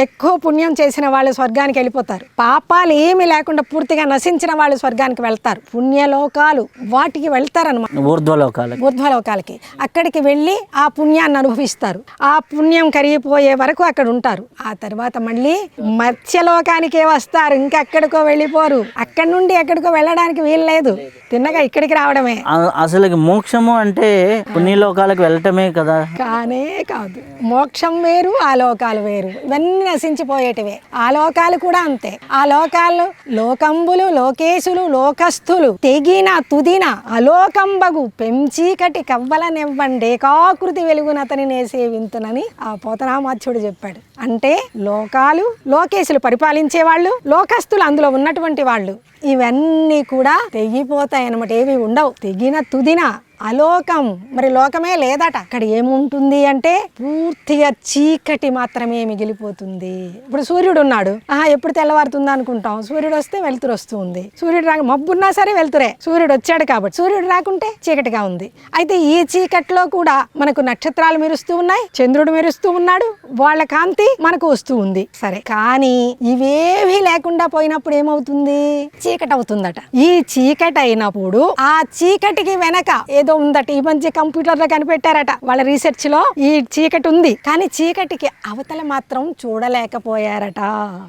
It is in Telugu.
ఎక్కువ పుణ్యం చేసిన వాళ్ళు స్వర్గానికి వెళ్ళిపోతారు. పాపాలు ఏమీ లేకుండా పూర్తిగా నశించిన వాళ్ళు స్వర్గానికి వెళ్తారు. పుణ్యలోకాలు వాటికి వెళ్తారనమాట ఊర్ధ్వలోకాలకి. ఊర్ధ్వలోకాలకి. అక్కడికి వెళ్ళి ఆ పుణ్యాన్ని అనుభవిస్తారు. ఆ పుణ్యం కరిగిపోయే వరకు అక్కడ ఉంటారు. ఆ తర్వాత మళ్ళీ మత్స్యలోకానికే వస్తారు. ఇంకెక్కడికో వెళ్ళిపోరు. అక్కడి నుండి ఎక్కడికో వెళ్ళడానికి వీలు లేదు. తిన్నగా ఇక్కడికి రావడమే. అసలు మోక్షము అంటే పుణ్యలోకాలకు వెళ్ళటమే కదా? కానే కాదు. మోక్షం వేరు ఆ లోకాలు వేరు. ఇవన్నీ నశించిపోయేటివే. ఆ లోకాలు కూడా అంతే. ఆ లోకాలు లోకంబులు లోకేశులు లోకస్థులు తెగిన తుదిన అలోకంబగు పెంచీకటి కవ్వలనివ్వండి ఏకాకృతి వెలుగునతని నేసే వింతునని ఆ పోతనామాచ్యుడు చెప్పాడు. అంటే లోకాలు లోకేశులు పరిపాలించే వాళ్ళు లోకస్తులు అందులో ఉన్నటువంటి వాళ్ళు. ఇవన్నీ కూడా తెగిపోతాయి అన్నమాట ఏవి ఉండవు. తెగిన తుదిన అలోకం. మరి లోకమే లేదట. అక్కడ ఏముంటుంది అంటే పూర్తిగా చీకటి మాత్రమే మిగిలిపోతుంది. ఇప్పుడు సూర్యుడు ఉన్నాడు. ఆహా ఎప్పుడు తెల్లవారుతుంది అనుకుంటాం. సూర్యుడు వస్తే వెలుతురు వస్తుంది. సూర్యుడు రాక మబ్బున్నా సరే వెలుతురే. సూర్యుడు వచ్చాడు కాబట్టి. సూర్యుడు రాకుంటే చీకటిగా ఉంది. అయితే ఈ చీకట్లో కూడా మనకు నక్షత్రాలు మెరుస్తూ ఉన్నాయి. చంద్రుడు మెరుస్తూ ఉన్నాడు. వాళ్ళ కాంతి మనకు వస్తూ ఉంది. సరే. కానీ ఇవేవి లేకుండా పోయినప్పుడు ఏమవుతుంది? చీకటి అవుతుందట ఈ చీకటి అయినప్పుడు ఆ చీకటికి వెనక ఏదో ఉందట. ఈ మధ్య కంప్యూటర్లో కనిపెట్టారట. వాళ్ళ రీసెర్చ్లో ఈ చీకటి ఉంది. కానీ చీకటికి అవతల మాత్రం చూడలేకపోయారట.